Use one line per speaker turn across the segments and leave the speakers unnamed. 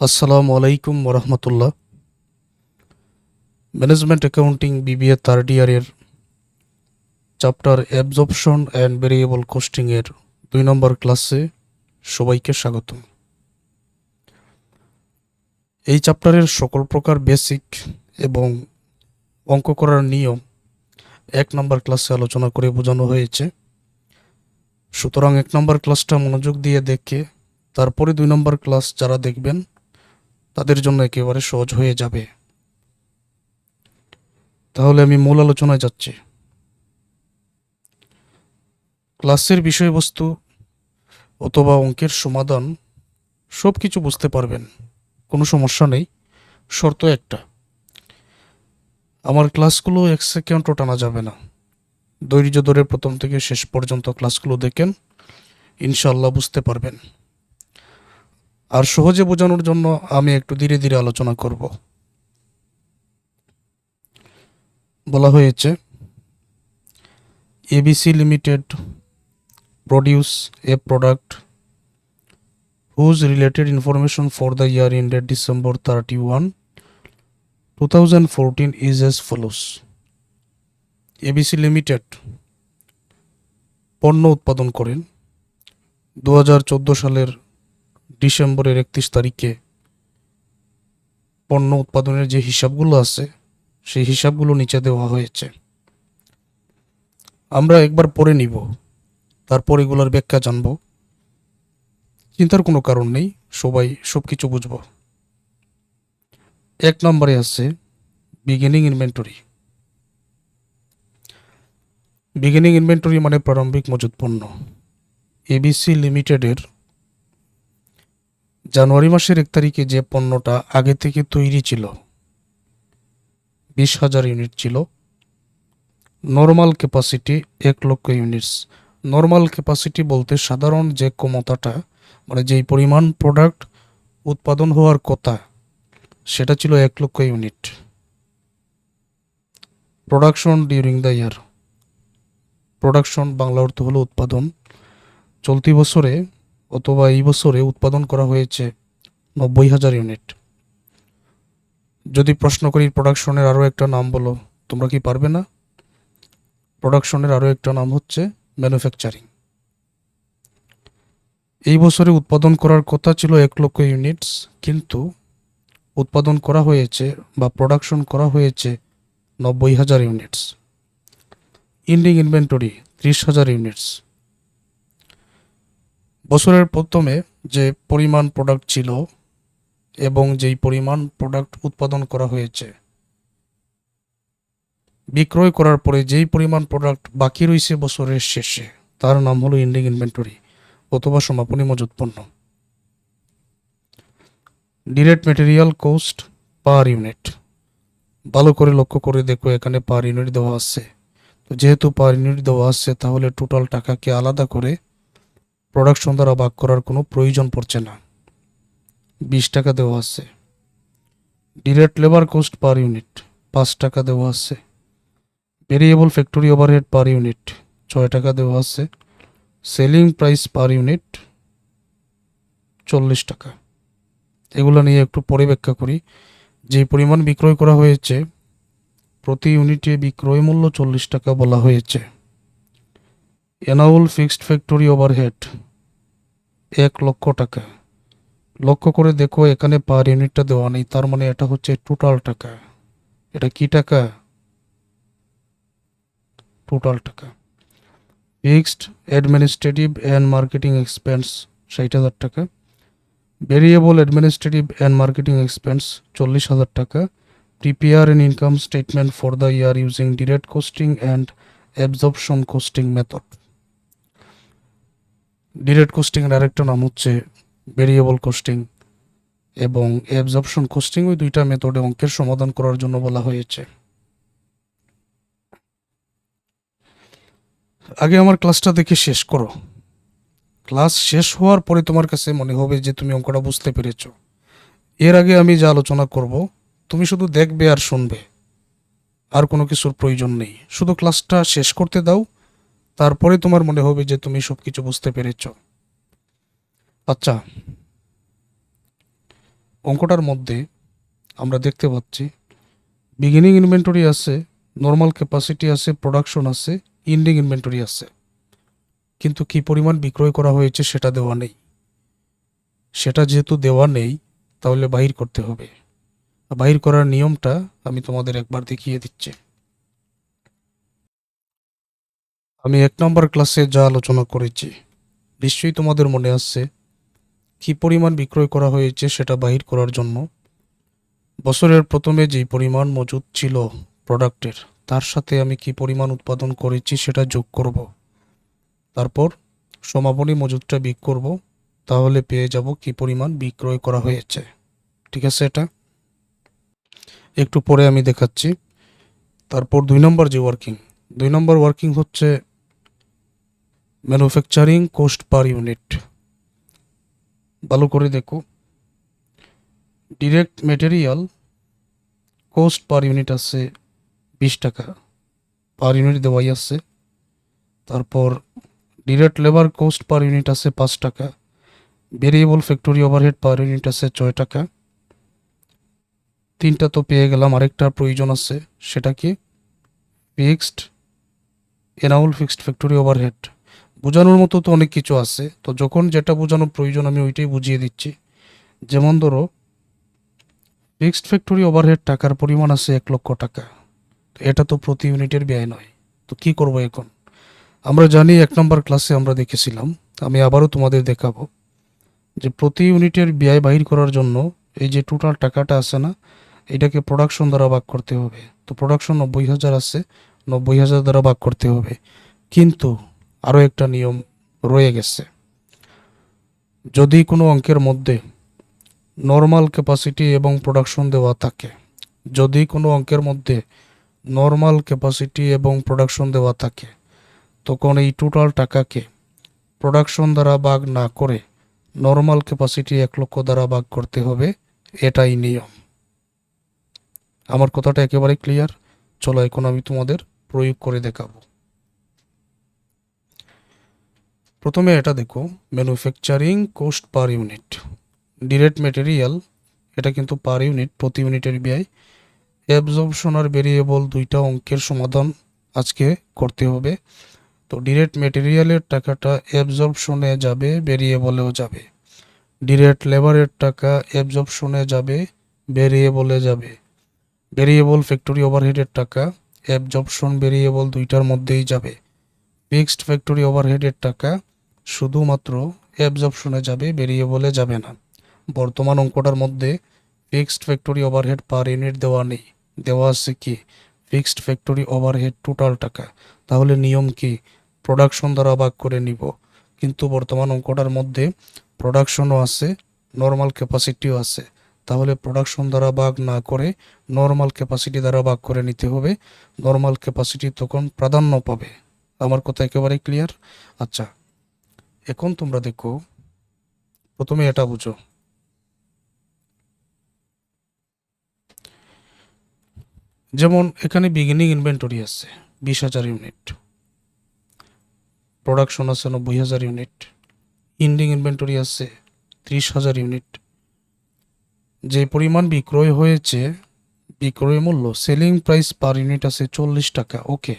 আসসালামু আলাইকুম ওরহমতুল্লাহ। ম্যানেজমেন্ট অ্যাকাউন্টিং বিবিএ থার্ড ইয়ারের চ্যাপ্টার অ্যাবজর্পশন অ্যান্ড ভেরিয়েবল কোস্টিংয়ের দুই নম্বর ক্লাসে সবাইকে স্বাগত এই চ্যাপ্টারের সকল প্রকার বেসিক এবং অঙ্ক করার নিয়ম এক নম্বর ক্লাসে আলোচনা করে বোঝানো হয়েছে। সুতরাং এক নম্বর ক্লাসটা মনোযোগ দিয়ে দেখে তারপরে দুই নম্বর ক্লাস যারা দেখবেন তাদের জন্য একেবারে সহজ হয়ে যাবে। তাহলে আমি মূল আলোচনায় যাচ্ছি। ক্লাসের বিষয়বস্তু অথবা অঙ্কের সমাধান সব কিছু বুঝতে পারবেন। কোনো সমস্যা নেই। শর্ত একটা। আমার ক্লাসগুলো এক সেকেন্ডও টানা যাবে না। ধৈর্য ধরে প্রথম থেকে শেষ পর্যন্ত ক্লাসগুলো দেখেন। ইনশাল্লাহ বুঝতে পারবেন। আর সহজে বোঝানোর জন্য আমি একটু ধীরে ধীরে আলোচনা করব। বলা হয়েছে, ABC limited produce a product whose related information for the year ended December thirty one, two thousand fourteen is as follows. ABC limited পণ্য উৎপাদন করেন। দু হাজার চোদ্দ সালের ডিসেম্বরের একত্রিশ তারিখে পণ্য উৎপাদনের যে হিসাবগুলো আছে, সেই হিসাবগুলো নিচে দেওয়া হয়েছে। আমরা একবার পড়ে নিব, তারপর এগুলোর ব্যাখ্যা জানব। চিন্তার কোনো কারণ নেই, সবাই সব কিছু বুঝব। এক নম্বরে আছে বিগিনিং ইনভেন্টরি বিগিনিং ইনভেন্টরি মানে প্রারম্ভিক মজুত পণ্য। এবিসি লিমিটেডের জানুয়ারি মাসের এক তারিখে যে পণ্যটা আগে থেকে তৈরি ছিল, বিশ হাজার ইউনিট ছিল, নর্মাল ক্যাপাসিটি এক লক্ষ ইউনিটস। নর্মাল ক্যাপাসিটি বলতে সাধারণ যে ক্ষমতাটা মানে যেই পরিমাণ প্রোডাক্ট উৎপাদন হওয়ার কথা, সেটা ছিল এক লক্ষ unit. Production during the year production Bangla অর্থ হলো উৎপাদন। চলতি বছরে অথবা এই বছরে উৎপাদন করা হয়েছে নব্বই হাজার ইউনিট। যদি প্রশ্ন করি প্রোডাকশনের আরও একটা নাম বলো, তোমরা কি পারবে না? প্রোডাকশনের আরও একটা নাম হচ্ছে ম্যানুফ্যাকচারিং। এই বছরে উৎপাদন করার কথা ছিল এক লক্ষ ইউনিটস, কিন্তু উৎপাদন করা হয়েছে বা প্রোডাকশন করা হয়েছে নব্বই হাজার ইউনিটস। ইন্ডিং ইনভেন্টরি ত্রিশ হাজার ইউনিটস। বছরের প্রথমে যে পরিমাণ প্রোডাক্ট ছিল এবং যেই পরিমাণ প্রোডাক্ট উৎপাদন করা হয়েছে, বিক্রয় করার পরে যেই পরিমাণ প্রোডাক্ট বাকি রয়েছে বছরের শেষে, তার নাম হলো ইন্ডিং ইনভেন্টরি অথবা সমাপনী মজুত পণ্য। Direct material cost per unit ভালো করে লক্ষ্য করে দেখো, এখানে পার ইউনিট দেওয়া আছে। তো যেহেতু পার ইউনিট দেওয়া আছে, তাহলে টোটাল টাকাকে আলাদা করে প্রোডাকশন দ্বারা ভাগ করার কোনো প্রয়োজন পড়ছে না। বিশ টাকা দেওয়া আছে। Direct labour cost per unit পাঁচ টাকা দেওয়া আছে। Variable factory overhead per unit ছয় টাকা দেওয়া আছে। সেলিং প্রাইস পার ইউনিট চল্লিশ টাকা। এগুলো নিয়ে একটু পরে ব্যাখ্যা করি। যে পরিমাণ বিক্রয় করা হয়েছে, প্রতি ইউনিটে বিক্রয় মূল্য চল্লিশ টাকা বলা হয়েছে। এনাউল ফিক্সড ফ্যাক্টরি ওভারহেড এক লক্ষ টাকা। লক্ষ্য করে দেখো, এখানে পার ইউনিটটা দেওয়া নেই। তার মানে এটা হচ্ছে টোটাল টাকা। এটা কি টাকা? টোটাল টাকা। Fixed administrative and marketing expense ষাট হাজার টাকা। Variable administrative and marketing expense চল্লিশ হাজার টাকা। Prepare an income statement for the year using direct costing and absorption costing method direct costing এর আরেকটা নাম হচ্ছে ভেরিয়েবল কোস্টিং এবং অ্যাবজর্পশন কোস্টিং ওই দুইটা মেথডে অঙ্কের সমাধান করার জন্য বলা হয়েছে। আগে আমার ক্লাসটা দেখে শেষ করো। ক্লাস শেষ হওয়ার পরে তোমার কাছে মনে হবে যে তুমি অঙ্কটা বুঝতে পেরেছ। এর আগে আমি যা আলোচনা করব, তুমি শুধু দেখবে আর শুনবে। আর কোনো কিছুর প্রয়োজন নেই। শুধু ক্লাসটা শেষ করতে দাও তারপরে তোমার মনে হবে যে তুমি সব কিছু বুঝতে পেরেছ। আচ্ছা অঙ্কটার মধ্যে আমরা দেখতে পাচ্ছি বিগিনিং ইনভেন্টরি আছে নর্মাল ক্যাপাসিটি আছে প্রোডাকশন আছে ইন্ডিং ইনভেন্টরি আছে। কিন্তু কি পরিমাণ বিক্রয় করা হয়েছে সেটা দেওয়া নেই। সেটা যেহেতু দেওয়া নেই, তাহলে বাহির করতে হবে। বাহির করার নিয়মটা আমি তোমাদের একবার দেখিয়ে দিচ্ছি। আমি এক নম্বর ক্লাসে যা আলোচনা করেছি, নিশ্চয়ই তোমাদের মনে আসছে কি পরিমাণ বিক্রয় করা হয়েছে সেটা বাহির করার জন্য? বছরের প্রথমে যেই পরিমাণ মজুদ ছিল প্রোডাক্টের, তার সাথে আমি কি পরিমাণ উৎপাদন করেছি সেটা যোগ করব। তারপর সমাপনী মজুদটা বিক করব, তাহলে পেয়ে যাব কি পরিমাণ বিক্রয় করা হয়েছে। ঠিক আছে এটা? একটু পরে আমি দেখাচ্ছি। তারপর দুই নম্বর যে ওয়ার্কিং দুই নম্বর ওয়ার্কিং হচ্ছে ম্যানুফ্যাকচারিং কোস্ট পার ইউনিট ভালো করে দেখো। Direct material cost per unit আছে বিশ টাকা। পার ইউনিট দেওয়াই আছে। তারপর direct labour cost per unit আছে পাঁচ টাকা। Variable factory overhead per unit আছে ছয় টাকা। তিনটা তো পেয়ে গেলাম আরেকটার প্রয়োজন আছে সেটা কি ফিক্সড এনাউল ফিক্সড ফ্যাক্টরি ওভারহেড বোঝানোর মতো তো অনেক কিছু আছে। তো যখন যেটা বোঝানোর প্রয়োজন, আমি ওইটাই বুঝিয়ে দিচ্ছি। যেমন ধরো ফিক্সড ফ্যাক্টরি ওভারহেড টাকার পরিমাণ আছে এক লক্ষ টাকা। তো এটা তো প্রতি ইউনিটের ব্যয় নয়। তো কি করব এখন? আমরা জানি এক নম্বর ক্লাসে আমরা দেখেছিলাম আমি আবারও তোমাদের দেখাবো। যে প্রতি ইউনিটের ব্যয় বাহির করার জন্য এই যে টোটাল টাকাটা আছে না, এটাকে প্রোডাকশন দ্বারা ভাগ করতে হবে। তো প্রোডাকশন নব্বই হাজার আছে, নব্বই হাজার দ্বারা ভাগ করতে হবে। কিন্তু আরও একটা নিয়ম রয়ে গেছে। যদি কোনো অঙ্কের মধ্যে নর্মাল ক্যাপাসিটি এবং প্রোডাকশন দেওয়া থাকে, যদি কোনো অঙ্কের মধ্যে নর্মাল ক্যাপাসিটি এবং প্রোডাকশন দেওয়া থাকে, তখন এই টোটাল টাকাকে প্রোডাকশন দ্বারা ভাগ না করে নর্মাল ক্যাপাসিটি এক লক্ষ দ্বারা ভাগ করতে হবে, এটাই নিয়ম। আমার কথাটা একেবারে ক্লিয়ার চলো, এখন আমি তোমাদের প্রয়োগ করে দেখাবো। প্রথমে এটা দেখো manufacturing cost per unit direct material এটা কিন্তু পার ইউনিট প্রতি ইউনিটের ব্যয়। অ্যাবজর্পশন আর ভেরিয়েবল দুইটা অঙ্কের সমাধান আজকে করতে হবে। তো ডিরেক্ট মেটেরিয়ালের টাকাটা অ্যাবজর্পশনে যাবে ভেরিয়েবলেও যাবে। ডিরেক্ট লেবারের টাকা অ্যাবজর্পশনে যাবে ভেরিয়েবলে যাবে। ভেরিয়েবল ফ্যাক্টরি ওভারহেডের টাকা অ্যাবজর্পশন ভেরিয়েবল দুইটার মধ্যেই যাবে। ফিক্সড ফ্যাক্টরি ওভারহেডের টাকা শুধুমাত্র অ্যাবজর্পশনে যাবে ভেরিয়েবলে যাবে না। বর্তমান অঙ্কটার মধ্যে fixed factory overhead per unit দেওয়া নেই। দেওয়া আছে কি? ফিক্সড ফ্যাক্টরি ওভারহেড টোটাল টাকা তাহলে নিয়ম কি? প্রোডাকশন দ্বারা ভাগ করে নিব। কিন্তু বর্তমান অঙ্কটার মধ্যে প্রোডাকশনও আছে, নর্মাল ক্যাপাসিটিও আছে। তাহলে প্রোডাকশন দ্বারা ভাগ না করে নর্মাল ক্যাপাসিটি দ্বারা ভাগ করে নিতে হবে। নর্মাল ক্যাপাসিটি তখন প্রাধান্য পাবে। আমার কথা একেবারে ক্লিয়ার আচ্ছা এখন তোমরা দেখো, প্রথমে এটা বুঝো। যেমন, এখানে বিগিনিং ইনভেন্টরি আছে, বিশ হাজার ইউনিট প্রোডাকশন আছে নব্বই হাজার ইউনিট ইন্ডিং ইনভেন্টরি আছে ত্রিশ হাজার ইউনিট যে পরিমাণ বিক্রয় হয়েছে, বিক্রয় মূল্য সেলিং প্রাইস পার ইউনিট আছে চল্লিশ টাকা ওকে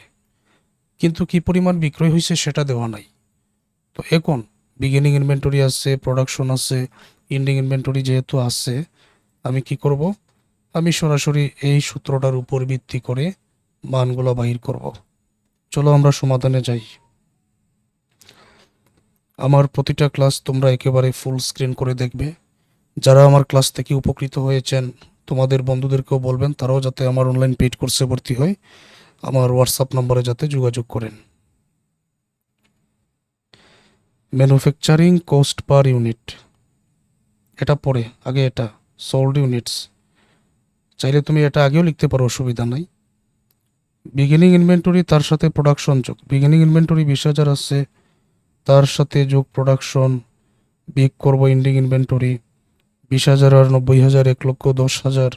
কিন্তু কি পরিমাণ বিক্রয় হয়েছে সেটা দেওয়া নাই। তো এখন বিগিনিং ইনভেন্টরি আছে প্রোডাকশন আছে ইন্ডিং ইনভেন্টরি যেহেতু আছে, আমি কি করব? আমি সরাসরি এই সূত্রটার উপর ভিত্তি করে মানগুলো বাহির করব। চলো আমরা সমাধানে যাই। আমার প্রতিটা ক্লাস তোমরা একেবারে ফুল স্ক্রিন করে দেখবে। যারা আমার ক্লাস থেকে উপকৃত হয়েছেন, তোমাদের বন্ধুদেরকেও বলবেন, তারাও যাতে আমার অনলাইন পেইড কোর্সে ভর্তি হয়। আমার হোয়াটসঅ্যাপ নম্বরে যাতে যোগাযোগ করেন। ম্যানুফ্যাকচারিং কোস্ট পার ইউনিট এটা পরে আগে এটা সোল্ড ইউনিটস চাইলে তুমি এটা আগেও লিখতে পারো, অসুবিধা নাই। বিগিনিং ইনভেন্টরি তার সাথে প্রোডাকশন যোগ। বিগিনিং ইনভেন্টরি বিশ হাজার আছে, তার সাথে যোগ প্রোডাকশন বিগ করব ইন্ডিং ইনভেন্টরি বিশ হাজার আর নব্বই হাজার, এক লক্ষ দশ হাজার।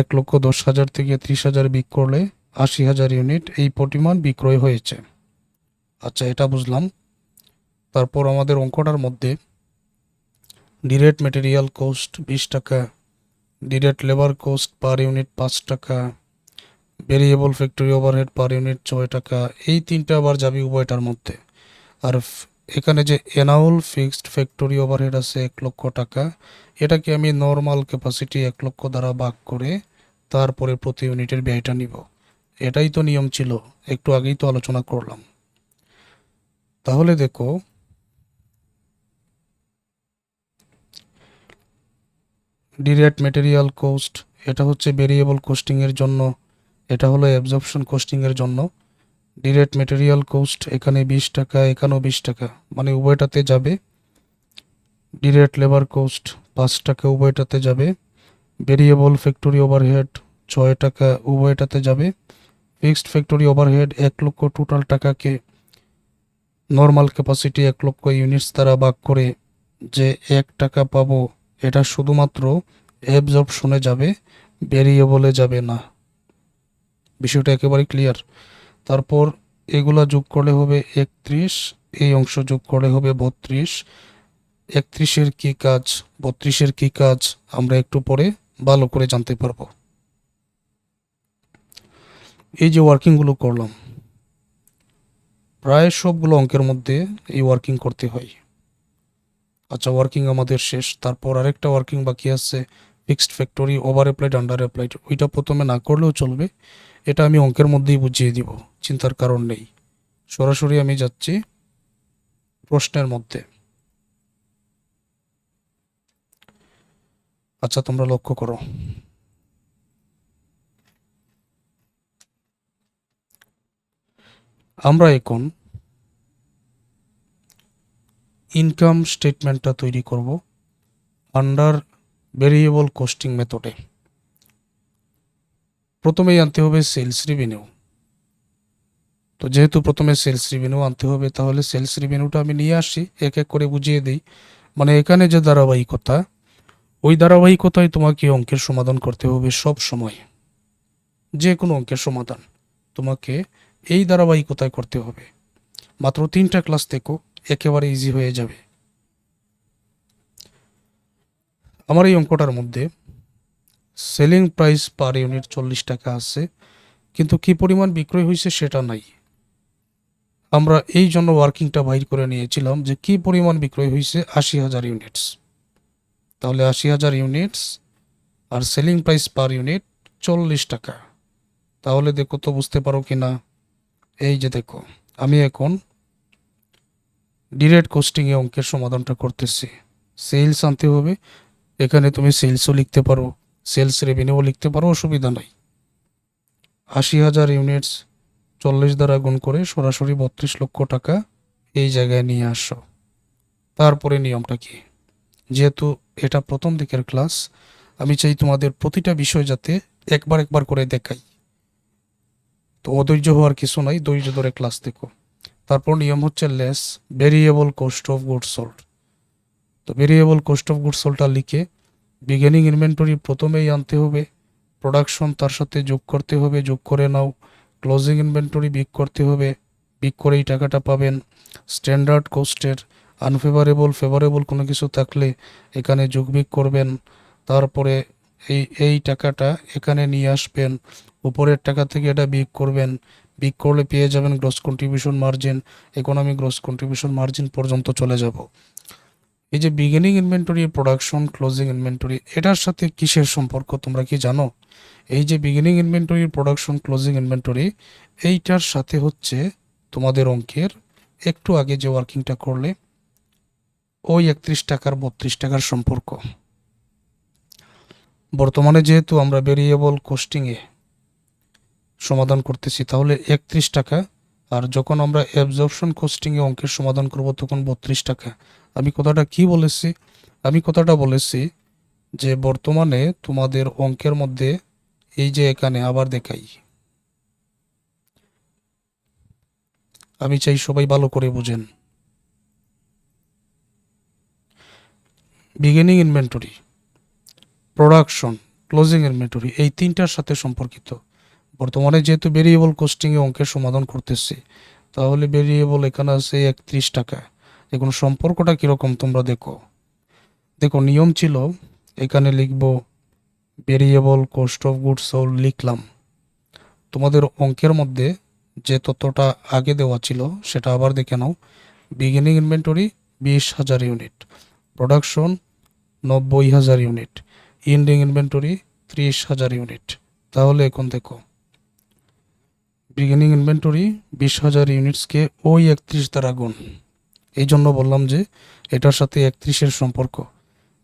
এক লক্ষ দশ হাজার থেকে ত্রিশ হাজার বিক করলে আশি হাজার ইউনিট এই পরিমাণ বিক্রয় হয়েছে। আচ্ছা এটা বুঝলাম। তারপর আমাদের অঙ্কটার মধ্যে ডিরেক্ট মেটেরিয়াল কোস্ট বিশ টাকা direct labour cost per unit পাঁচ টাকা variable factory overhead per unit ছয় টাকা, এই তিনটা আবার যাবি উভয়টার মধ্যে। আর এখানে যে এনাউল ফিক্সড ফ্যাক্টরি ওভারহেড আছে এক লক্ষ টাকা, এটাকে আমি নর্মাল ক্যাপাসিটি এক লক্ষ দ্বারা ভাগ করে তারপরে প্রতি ইউনিটের ব্যয়টা নিব। এটাই তো নিয়ম ছিল, একটু আগেই তো আলোচনা করলাম। তাহলে দেখো, ডিরেক্ট মেটেরিয়াল কোস্ট, এটা হচ্ছে ভেরিয়েবল কোস্টিংয়ের জন্য, এটা হলো অ্যাবজর্পশন কোস্টিংয়ের জন্য। ডিরেক্ট মেটেরিয়াল কোস্ট এখানে বিশ টাকা, এখানেও বিশ টাকা মানে উভয়টাতে যাবে। ডিরেক্ট লেবার কোস্ট পাঁচ টাকা, উভয়টাতে যাবে। ভেরিয়েবল ফ্যাক্টরি ওভারহেড ছয় টাকা, উভয়টাতে যাবে। ফিক্সড ফ্যাক্টরি ওভারহেড এক লক্ষ টোটাল টাকাকে নর্মাল ক্যাপাসিটি এক লক্ষ ইউনিটস দ্বারা ভাগ করে যে এক টাকা পাবো, এটা শুধুমাত্র অ্যাবজর্পশনে যাবে ভেরিয়েবলে যাবে না। বিষয়টা একেবারে ক্লিয়ার তারপর এগুলা যোগ করলে হবে একত্রিশ, এই অংশ যোগ করলে হবে বত্রিশ। একত্রিশের কি কাজ? বত্রিশের কি কাজ? আমরা একটু পরে ভালো করে জানতে পারব। এই যে ওয়ার্কিংগুলো করলাম, প্রায় সবগুলো অঙ্কের মধ্যে এই ওয়ার্কিং করতে হয়। আচ্ছা ওয়ার্কিং আমাদের শেষ, তারপর আরেকটা ওয়ার্কিং বাকি আছে fixed factory over applied under applied ওইটা প্রথমে না করলেও চলবে, এটা আমি অঙ্কের মধ্যেই বুঝিয়ে দিব, চিন্তার কারণ নেই। সরাসরি আমি যাচ্ছি প্রশ্নের মধ্যে। আচ্ছা তোমরা লক্ষ্য করো। আমরা এখন ইনকাম স্টেটমেন্টটা তৈরি করব আন্ডার ভেরিয়েবল কোস্টিং মেথডে প্রথমেই আনতে হবে সেলস রেভিনিউ তো যেহেতু প্রথমে সেলস রেভিনিউ আনতে হবে, তাহলে সেলস রেভিনিউটা আমি নিয়ে আসি, এক এক করে বুঝিয়ে দিই। মানে এখানে যে ধারাবাহিকতা, ওই ধারাবাহিকতায় তোমাকে অঙ্কের সমাধান করতে হবে সব সময় যে কোনো অঙ্কের সমাধান। তোমাকে এই ধারাবাহিকতায় করতে হবে। মাত্র তিনটা ক্লাস থেকেও একেবারে ইজি হয়ে যাবে। আমার এই অঙ্কটার মধ্যে সেলিং প্রাইস পার ইউনিট চল্লিশ টাকা আছে, কিন্তু কি পরিমাণ বিক্রয় হয়েছে সেটা নাই। আমরা এই জন্য ওয়ার্কিংটা বাইর করে নিয়েছিলাম যে কি পরিমাণ বিক্রয় হয়েছে আশি হাজার ইউনিটস তাহলে আশি হাজার ইউনিটস আর সেলিং প্রাইস পার ইউনিট চল্লিশ টাকা। তাহলে দেখো তো বুঝতে পারো কি না এই যে দেখো, আমি এখন ডিরেক্ট কোস্টিংয়ে অঙ্কের সমাধানটা করতেছি। সেলস আনতে হবে, এখানে তুমি সেলসও লিখতে পারো সেলস রেভিনিউ লিখতে পারো, অসুবিধা নাই। আশি হাজার ইউনিটস চল্লিশ দ্বারা গুণ করে সরাসরি বত্রিশ লক্ষ টাকা এই জায়গায় নিয়ে আসো। তারপরে নিয়মটা কি? যেহেতু এটা প্রথম দিকের ক্লাস আমি চাই তোমাদের প্রতিটা বিষয় যাতে একবার একবার করে দেখাই। তো অধৈর্য হওয়ার কিছু নাই, ধৈর্য ধরে ক্লাস দেখো। তারপর নিয়ম হচ্ছে less variable cost of good sold তো ভেরিয়েবল কোস্ট অফ গুড সোল্ডটা লিখে বিগিনিং ইনভেন্টরি প্রথমেই আনতে হবে প্রোডাকশন তার সাথে যোগ করতে হবে, যোগ করে নাও ক্লোজিং ইনভেন্টরি বিক করতে হবে বিক করে এই টাকাটা পাবেন স্ট্যান্ডার্ড কোস্টের আনফেভারেবল ফেভারেবল কোনো কিছু থাকলে এখানে যোগ বিক করবেন, তারপরে এই এই টাকাটা এখানে নিয়ে আসবেন। উপরের টাকা থেকে এটা বিক করবেন। বিক করলে পেয়ে যাবেন গ্রস কন্ট্রিবিউশন মার্জিন আমি গ্রস কন্ট্রিবিউশন মার্জিন পর্যন্ত চলে যাব। এই যে beginning inventory production closing inventory এটার সাথে কিসের সম্পর্ক তোমরা কি জানো? এই যে beginning inventory production closing inventory এইটার সাথে হচ্ছে তোমাদের অঙ্কের একটু আগে যে ওয়ার্কিংটা করলে ওই একত্রিশ টাকার বত্রিশ টাকার সম্পর্ক। বর্তমানে যেহেতু আমরা ভেরিয়েবল কোস্টিংয়ে সমাধান করতেছি, তাহলে একত্রিশ টাকা। আর যখন আমরা অ্যাবজর্পশন কোস্টিংয়ে অঙ্কের সমাধান করব, তখন বত্রিশ টাকা। আমি কথাটা কি বলেছি? আমি কথাটা বলেছি যে বর্তমানে তোমাদের অঙ্কের মধ্যে এই যে এখানে আবার দেখাই। আমি চাই সবাই ভালো করে বুঝেন। Beginning inventory production closing inventory এই তিনটার সাথে সম্পর্কিত। বর্তমানে যেহেতু ভেরিয়েবল কোস্টিংয়ে অঙ্কের সমাধান করতেছি, তাহলে ভেরিয়েবল এখানে আছে একত্রিশ টাকা। এখন সম্পর্কটা কীরকম তোমরা দেখো। দেখো নিয়ম ছিল, এখানে লিখব variable cost of goods sold লিখলাম। তোমাদের অঙ্কের মধ্যে যে তথ্যটা আগে দেওয়া ছিল, সেটা আবার দেখে নাও। বিগিনিং ইনভেন্টরি বিশ হাজার ইউনিট প্রোডাকশন নব্বই হাজার ইউনিট ইন্ডিং ইনভেন্টরি ত্রিশ হাজার ইউনিট। তাহলে এখন দেখো। বিগিনিং ইনভেন্টরি বিশ হাজার ইউনিটসকে ওই একত্রিশ দ্বারা গুণ। এই জন্য বললাম যে এটার সাথে একত্রিশের সম্পর্ক।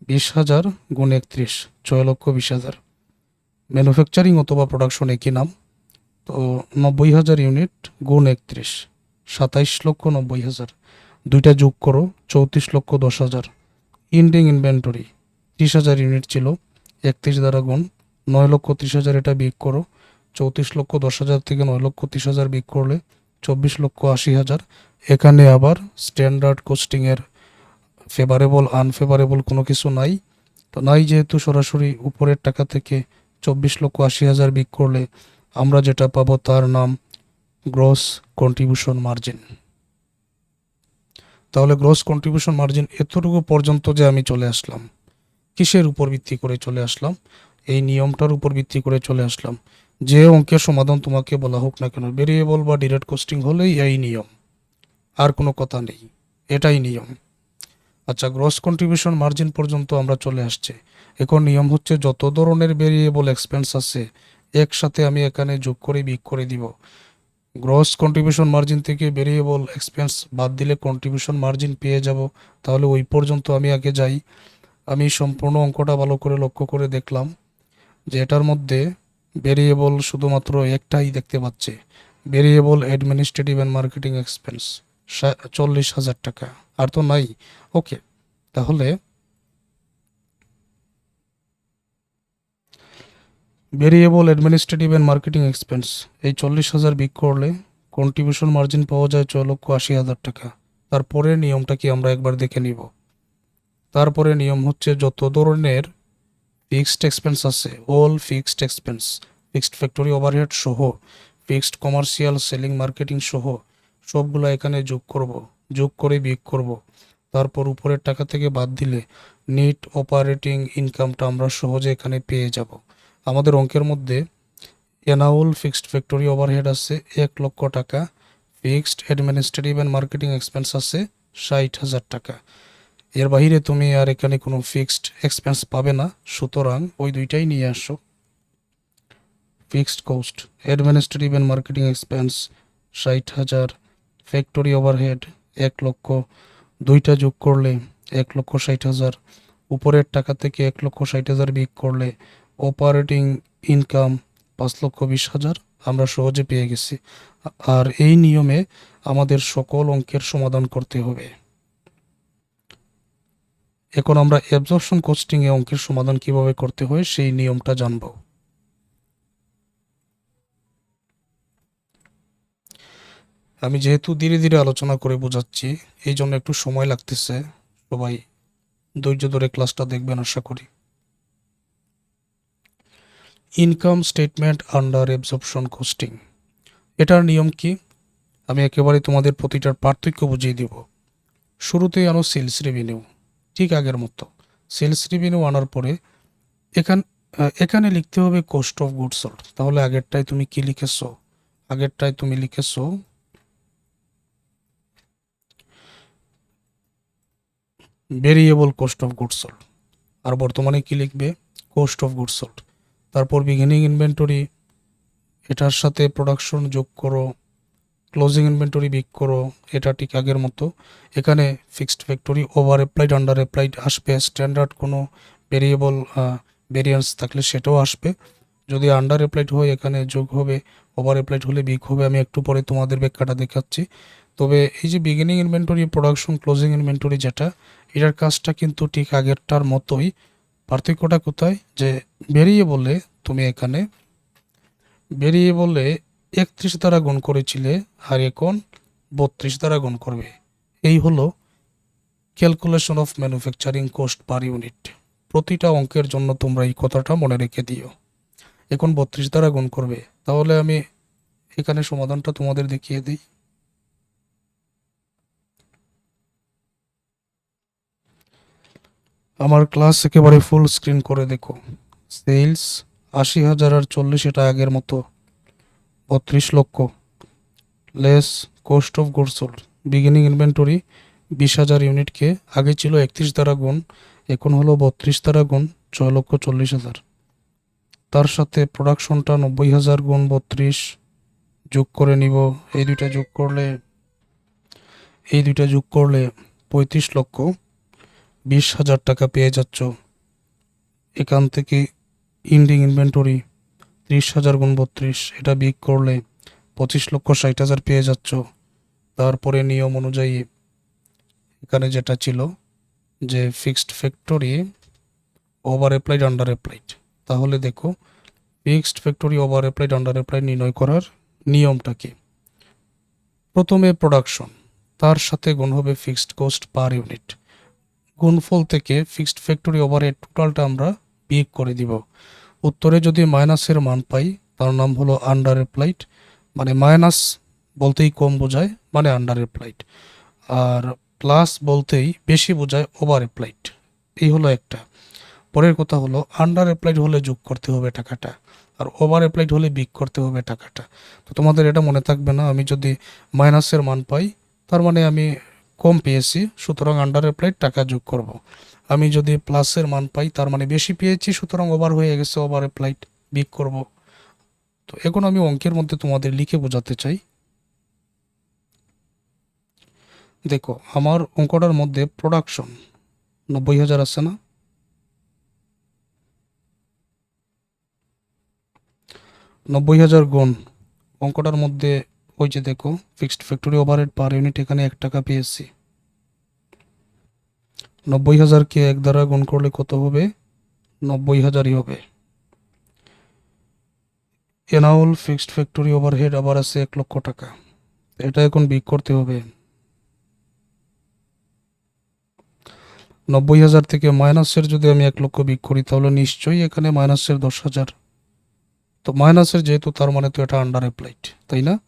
বিশ হাজার গুণ একত্রিশ, ছয় লক্ষ বিশ হাজার। ম্যানুফ্যাকচারিং অথবা প্রোডাকশন একই নাম। তো নব্বই হাজার ইউনিট গুণ একত্রিশ, সাতাইশ লক্ষ নব্বই হাজার। দুইটা যোগ করো, চৌত্রিশ লক্ষ দশ হাজার। ইন্ডিং ইনভেন্টরি ত্রিশ হাজার ইউনিট ছিল একত্রিশ দ্বারা গুণ নয় লক্ষ ত্রিশ হাজার এটা বিয়োগ করো। চৌত্রিশ লক্ষ দশ হাজার থেকে নয় লক্ষ ত্রিশ হাজার বিয়োগ করলে চব্বিশ লক্ষ আশি হাজার। এখানে আবার স্ট্যান্ডার্ড কোস্টিংয়ের ফেভারেবল আনফেভারেবল কোনো কিছু নাই। তো নাই যেহেতু সরাসরি উপরের টাকা থেকে চব্বিশ লক্ষ আশি হাজার বিক করলে আমরা যেটা পাবো তার নাম গ্রস কন্ট্রিবিউশন মার্জিন তাহলে গ্রস কন্ট্রিবিউশন মার্জিন এতটুকু পর্যন্ত যে আমি চলে আসলাম। কিসের উপর ভিত্তি করে চলে আসলাম? এই নিয়মটার উপর ভিত্তি করে চলে আসলাম। যে অঙ্কের সমাধান তোমাকে বলা হোক না কেন ভেরিয়েবল বা ডিরেক্ট কোস্টিং হলেই এই নিয়ম। আর কোনো কথা নেই। এটাই নিয়ম। আচ্ছা গ্রস কন্ট্রিবিউশন মার্জিন পর্যন্ত আমরা চলে আসছে। এখন নিয়ম হচ্ছে যত ধরনের ভেরিয়েবল এক্সপেন্স আছে, একসাথে আমি এখানে যোগ করে বিক করে দিব। গ্রস কন্ট্রিবিউশন মার্জিন থেকে ভেরিয়েবল এক্সপেন্স বাদ দিলে কন্ট্রিবিউশন মার্জিন পেয়ে যাব। তাহলে ওই পর্যন্ত আমি আগে যাই। আমি সম্পূর্ণ অঙ্কটা ভালো করে লক্ষ্য করে দেখলাম যে এটার মধ্যে ভেরিয়েবল শুধুমাত্র একটাই দেখতে পাচ্ছে। Variable administrative and marketing expense চল্লিশ হাজার টাকা। আর তো নাই। ওকে, তাহলে variable administrative and marketing expense এই চল্লিশ হাজার বিক করলে কন্ট্রিবিউশন মার্জিন পাওয়া যায় ছয় লক্ষ আশি হাজার টাকা। তারপরে নিয়মটা কি আমরা একবার দেখে নিব। তারপরে নিয়ম হচ্ছে যত ধরনের ফিক্সড এক্সপেন্স আছে all fixed expense fixed factory overhead সহ ফিক্সড কমার্শিয়াল সেলিং মার্কেটিং সহ, সবগুলো এখানে যোগ করব, যোগ করে বিয়োগ করব। তারপর উপরের টাকা থেকে বাদ দিলে নেট অপারেটিং ইনকামটা আমরা সহজে এখানে পেয়ে যাব। আমাদের অঙ্কের মধ্যে এনাউল ফিক্সড ফ্যাক্টরি ওভারহেড আছে এক লক্ষ টাকা fixed administrative and marketing expense আছে ষাট হাজার টাকা। এর বাইরে তুমি আর এখানে কোনো ফিক্সড এক্সপেন্স পাবে না। সুতরাং ওই দুইটাই নিয়ে আসো। Fixed cost administrative and marketing expense ষাট হাজার। ফ্যাক্টরি ওভারহেড এক লক্ষ। দুইটা যোগ করলে এক লক্ষ ষাট হাজার। উপরের টাকা থেকে এক লক্ষ ষাট হাজার বিক করলে অপারেটিং ইনকাম পাঁচ লক্ষ বিশ হাজার। আমরা সহজে পেয়ে গেছি। আর এই নিয়মে আমাদের সকল অঙ্কের সমাধান করতে হবে। এখন আমরা অ্যাবজর্পশন কোস্টিং এ অঙ্কের সমাধান কীভাবে করতে হয় সেই নিয়মটা জানব। আমি যেহেতু ধীরে ধীরে আলোচনা করে বোঝাচ্ছি এই জন্য একটু সময় লাগতেছে। সবাই ধৈর্য ধরে ক্লাসটা দেখবেন, আশা করি। Income statement under absorption costing এটার নিয়ম কি? আমি একেবারে তোমাদের প্রতিটার পার্থক্য বুঝিয়ে দিব। শুরুতেই আনো সেলস রেভিনিউ ঠিক আগের মতো। সেলস রেভিনিউ আনার পরে এখান এখানে লিখতে হবে কোস্ট অফ গুডস সোল্ড তাহলে আগেরটায় তুমি কি লিখেছো? আগেরটায় তুমি লিখেছো variable cost of goods sold আর বর্তমানে কি লিখবে? কোস্ট অফ গুডস সোল্ড তারপর বিগিনিং ইনভেন্টরি এটার সাথে প্রোডাকশন যোগ করো। ক্লোজিং ইনভেন্টরি বিক করো এটা ঠিক আগের মতো এখানে fixed factory over applied under applied আসবে স্ট্যান্ডার্ড কোনো ভেরিয়েবল ভেরিয়েন্স থাকলে সেটাও আসবে যদি আন্ডার অ্যাপ্লাইড হয় এখানে যোগ হবে ওভার অ্যাপ্লাইড হলে বিক হবে আমি একটু পরে তোমাদের ব্যাখ্যাটা দেখাচ্ছি তবে এই যে beginning inventory production closing inventory যেটা এটার কাজটা কিন্তু ঠিক আগেরটার মতোই পার্থক্যটা কোথায় যে বেরিয়ে বলে তুমি এখানে বেরিয়ে বলে একত্রিশ দ্বারা গুণ করেছিলে আর এখন বত্রিশ দ্বারা গুণ করবে। এই হলো calculation of manufacturing cost per unit প্রতিটা অঙ্কের জন্য তোমরা এই কথাটা মনে রেখে দিও। এখন বত্রিশ দ্বারা গুণ করবে। তাহলে আমি এখানে সমাধানটা তোমাদের দেখিয়ে দিই। আমার ক্লাস একেবারে ফুল স্ক্রিন করে দেখো। সেলস আশি হাজার আর চল্লিশ এটা আগের মতো। বত্রিশ লক্ষ। Less cost of sold. Beginning inventory বিশ হাজার ইউনিটকে আগে ছিল একত্রিশ দ্বারা গুণ, এখন হলো বত্রিশ দ্বারা গুণ, ছয় লক্ষ চল্লিশ হাজার। তার সাথে প্রোডাকশনটা নব্বই হাজার গুণ বত্রিশ, যোগ করে নিব, এই দুইটা যোগ করলে, এই দুইটা যোগ করলে পঁয়ত্রিশ লক্ষ বিশ হাজার টাকা পেয়ে যাচ্ছ। এখান থেকে ইন্ডিং ইনভেন্টরি ত্রিশ হাজার গুণ বত্রিশ। এটা বিগ করলে পঁচিশ লক্ষ ষাট হাজার পেয়ে যাচ্ছ। তারপরে নিয়ম অনুযায়ী এখানে যেটা ছিল যে fixed factory over applied under applied তাহলে দেখো fixed factory over applied under applied নির্ণয় করার নিয়মটা কি? প্রথমে প্রোডাকশন তার সাথে গুণ হবে ফিক্সড কস্ট পার ইউনিট গুণফল থেকে ফিক্সড ফ্যাক্টরি ওভারহেড টোটালটা আমরা বিয়োগ করে দিব। উত্তরে যদি মাইনাসের মান পাই, তার নাম হলো আন্ডার অ্যাপ্লাইড মানে মাইনাস বলতেই কম বোঝায় মানে আন্ডার অ্যাপ্লাইড আর প্লাস বলতেই বেশি বোঝায় ওভার অ্যাপ্লাইড এই হলো একটা। পরের কথা হলো আন্ডার অ্যাপ্লাইড হলে যোগ করতে হবে টাকাটা, আর ওভার অ্যাপ্লাইড হলে বিক করতে হবে টাকাটা। তো তোমাদের এটা মনে থাকবে না, আমি যদি মাইনাসের মান পাই, তার মানে আমি কম পেয়েছি, সুতরাং আন্ডার অ্যাপ্লাইড টাকা যোগ করব। আমি যদি প্লাসের মান পাই, তার মানে বেশি পেয়েছি, সুতরাং ওভার হয়ে গেছে ওভার অ্যাপ্লাইড বিক করব। তো এখন আমি অঙ্কের মধ্যে তোমাদের লিখে বোঝাতে চাই। দেখো, আমার অঙ্কটার মধ্যে প্রোডাকশন নব্বই হাজার আছে না? নব্বই হাজার গুণ অঙ্কটার মধ্যে ওই যে দেখো fixed factory overhead per unit এখানে এক টাকা পেয়েছি। নব্বই হাজারকে এক দ্বারা গুণ করলে কত হবে? নব্বই হাজারই হবে। এনাউল ফিক্সড ফ্যাক্টরি ওভারহেড আবার আছে এক লক্ষ টাকা। এটা এখন বিক করতে হবে। নব্বই হাজার থেকে মাইনাসের যদি আমি এক লক্ষ বিক করি, তাহলে নিশ্চয়ই এখানে মাইনাসের দশ হাজার। তো মাইনাসের যেহেতু, তার মানে তো এটা আন্ডার অ্যাপ্লাইড তাই না?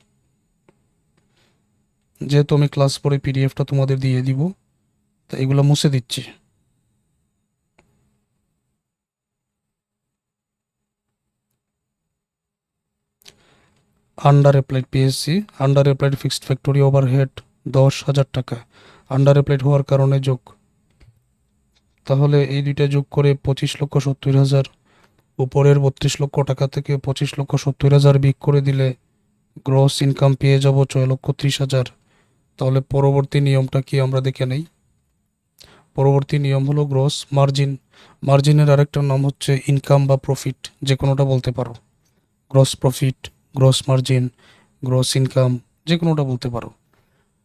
যেহেতু আমি ক্লাস পরে পিডিএফটা তোমাদের দিয়ে দিব। তো এগুলো মুছে দিচ্ছি। Under applied PSC under applied fixed factory overhead দশ হাজার টাকা। আন্ডার অ্যাপ্লাইড হওয়ার কারণে যোগ। তাহলে এই দুইটা যোগ করে পঁচিশ লক্ষ সত্তর হাজার, উপরের বত্রিশ লক্ষ টাকা থেকে পঁচিশ লক্ষ সত্তর হাজার বিক করে দিলে গ্রস ইনকাম পেয়ে যাব ছয় লক্ষ ত্রিশ হাজার। তাহলে পরবর্তী নিয়মটা কি আমরা দেখে নেই? পরবর্তী নিয়ম হলো গ্রস মার্জিন মার্জিনের আরেকটা নাম হচ্ছে ইনকাম বা প্রফিট যে কোনোটা বলতে পারো। Gross profit gross margin gross income যে কোনোটা বলতে পারো।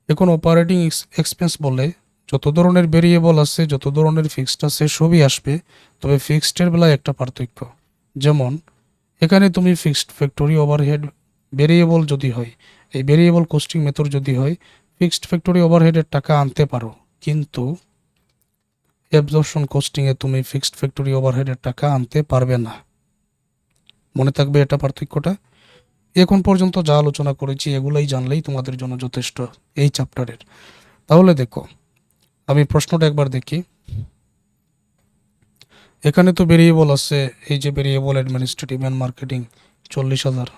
এখন অপারেটিং এক্সপেন্স বলে, যত ধরনের ভেরিয়েবল আছে, যত ধরনের ফিক্সড আছে, সবই আসবে, তবে ফিক্সডের বেলায় একটা পার্থক্য। যেমন, এখানে তুমি ফিক্সড ফ্যাক্টরি ওভারহেড ভেরিয়েবল যদি হয়, এই ভেরিয়েবল কোস্টিং মেথড যদি হয় ফিক্সড ফ্যাক্টরি ওভারহেডের টাকা আনতে পারো, কিন্তু অ্যাবজর্পশন কোস্টিংয়ে তুমি ফিক্সড ফ্যাক্টরি ওভারহেডের টাকা আনতে পারবে না। মনে থাকবে এটা পার্থক্যটা? এখন পর্যন্ত যা আলোচনা করেছি, এগুলাই জানলেই তোমাদের জন্য যথেষ্ট এই চ্যাপ্টারের তাহলে দেখো, আমি প্রশ্নটা একবার দেখি। এখানে তো ভেরিয়েবল আছে, এই যে ভেরিয়েবল অ্যাডমিনিস্ট্রেটিভ অ্যান্ড মার্কেটিং চল্লিশ হাজার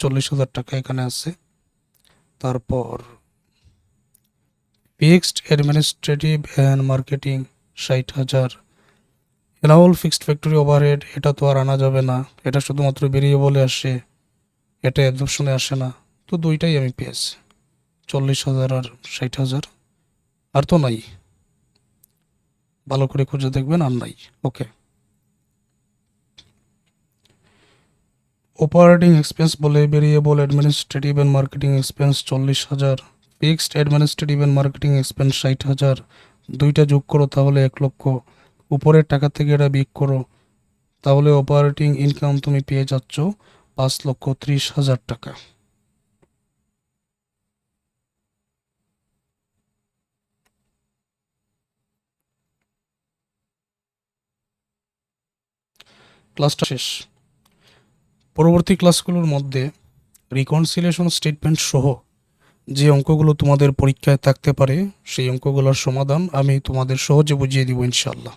চল্লিশ হাজার টাকা এখানে আছে। তারপর ফিক্সড অ্যাডমিনিস্ট্রেটিভ অ্যান্ড মার্কেটিং ষাট হাজার। এনাউল ফিক্সড ফ্যাক্টরি ওভারহেড এটা তো আর আনা যাবে না। এটা শুধুমাত্র বেরিয়ে বলে আসে। এটা অ্যাবজর্পশনে আসে না। তো দুইটাই আমি পেয়েছি। চল্লিশ হাজার আর ষাট হাজার। আর তো নাই। ভালো করে খুঁজে দেখবেন, আর নাই। ওকে অপারেটিং এক্সপেন্স বলে variable administrative and marketing expense চল্লিশ হাজার। Fixed administrative and marketing expense ষাট হাজার। দুইটা যোগ করো তাহলে এক লক্ষ। উপরের টাকা থেকে এটা বিক করো, তাহলে অপারেটিং ইনকাম তুমি পেয়ে যাচ্ছ পাঁচ লক্ষ ত্রিশ হাজার টাকা। ক্লাসটা শেষ। পরবর্তী ক্লাসগুলোর মধ্যে রিকনসিলেশন স্টেটমেন্ট সহ যে অঙ্কগুলো তোমাদের পরীক্ষায় থাকতে পারে, সেই অঙ্কগুলোর সমাধান আমি তোমাদের সহজে বুঝিয়ে দিব ইনশাল্লাহ